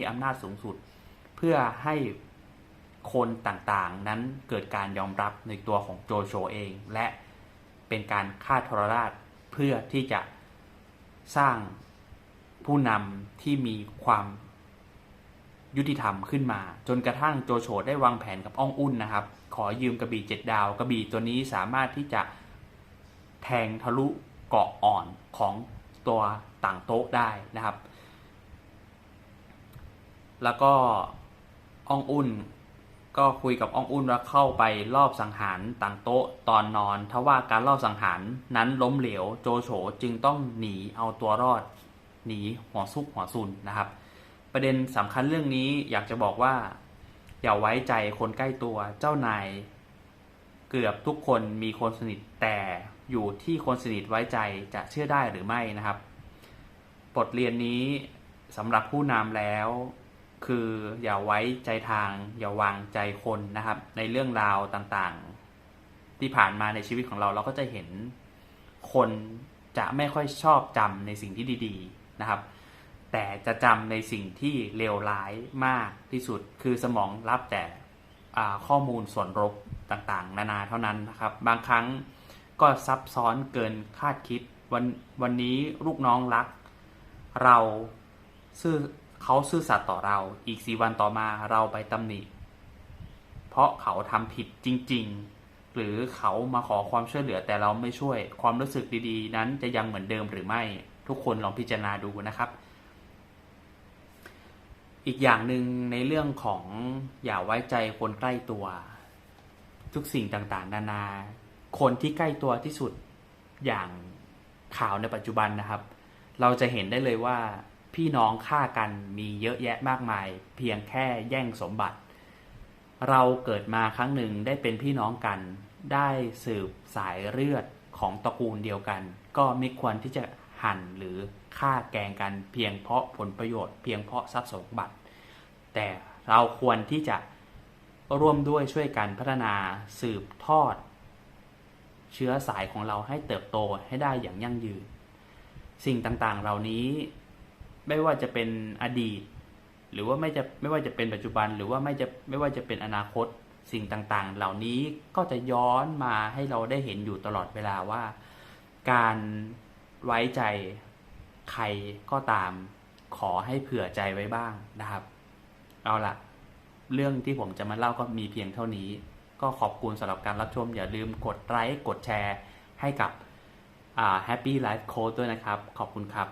มีอำนาจสูงสุด เพื่อให้คนต่างๆ นั้นเกิดการยอมรับในตัวของโจโฉเอง และเป็นการฆ่าทรราชเพื่อที่จะสร้างผู้นำที่มีความยุติธรรมขึ้นมา จนกระทั่งโจโฉได้วางแผนกับอ้องอุ่นนะครับ ขอยืมกระบี่เจ็ดดาวกระบี่ตัวนี้สามารถที่จะแทงทะลุเกาะอ่อนของตัวต่างโต๊ะได้นะครับ แล้วก็อ้องอุ่น ก็คุยกับอ้องอุ่นว่าเข้าไปรอบสังหารต่างโต๊ะตอนนอนทว่าการรอบสังหารนั้นล้มเหลวโจโฉจึงต้องหนีเอาตัวรอด หนีหัวซุกหัวซุนนะครับ ประเด็นสำคัญเรื่องนี้อยากจะบอกว่า อย่าไว้ใจคนใกล้ตัวเจ้านายเกือบทุกคนมีคนสนิทแต่อยู่ที่คนสนิทไว้ใจจะเชื่อได้หรือไม่นะครับ บทเรียนนี้สำหรับผู้นำแล้ว คืออย่าไว้ใจทาง อย่าวางใจคนนะครับ ในเรื่องราวต่างๆ ที่ผ่านมาในชีวิตของเราเราก็จะเห็นคนจะไม่ค่อยชอบจำในสิ่งที่ดีๆนะครับ แต่จะจำในสิ่งที่เลวร้ายมากที่สุด คือสมองรับแต่ข้อมูลส่วนลบต่างๆ นานาเท่านั้นนะครับ บางครั้งก็ซับซ้อนเกินคาดคิดวันวันนี้ลูกน้องรัก เราซื่อ เขาซื่อสัตย์ต่อเรา อีกสี่วันต่อมาเราไปตำหนิ เพราะเขาทำผิดจริง ๆ หรือเขามาขอความช่วยเหลือแต่เราไม่ช่วย ความรู้สึกดีๆ นั้นจะยังเหมือนเดิมหรือไม่ ทุกคนลองพิจารณาดูนะครับ อีกอย่างหนึ่งในเรื่องของอย่าไว้ใจคนใกล้ตัว ทุกสิ่งต่างๆ นานา คนที่ใกล้ตัวที่สุดอย่างข่าวในปัจจุบันนะครับ เราจะเห็นได้เลยว่า พี่น้องฆ่ากันมีเยอะแยะมากมาย เพียงแค่แย่งสมบัติ เราเกิดมาครั้งหนึ่งได้เป็นพี่น้องกัน ได้สืบสายเลือดของตระกูลเดียวกัน ก็ไม่ควรที่จะหั่นหรือฆ่าแกงกันเพียงเพราะผลประโยชน์เพียงเพราะทรัพย์สมบัติ แต่เราควรที่จะร่วมด้วยช่วยกันพัฒนาสืบทอด เชื้อสายของเราให้เติบโตให้ได้อย่างยั่งยืน สิ่งต่างๆ เหล่านี้ ไม่ว่าจะเป็นอดีต หรือว่าไม่จะไม่ว่าจะเป็นปัจจุบัน หรือว่าไม่จะไม่ว่าจะเป็นอนาคตสิ่งต่างๆ เหล่านี้ก็จะย้อนมาให้เราได้เห็นอยู่ตลอดเวลาว่า การไว้ใจใครก็ตามขอให้เผื่อใจไว้บ้างนะครับ เอาละเรื่องที่ผมจะมาเล่าก็มีเพียงเท่านี้ ก็ขอบคุณสำหรับการรับชม อย่าลืมกดไลค์กดแชร์ให้กับ Happy Life Coach ด้วยนะครับ ขอบคุณครับ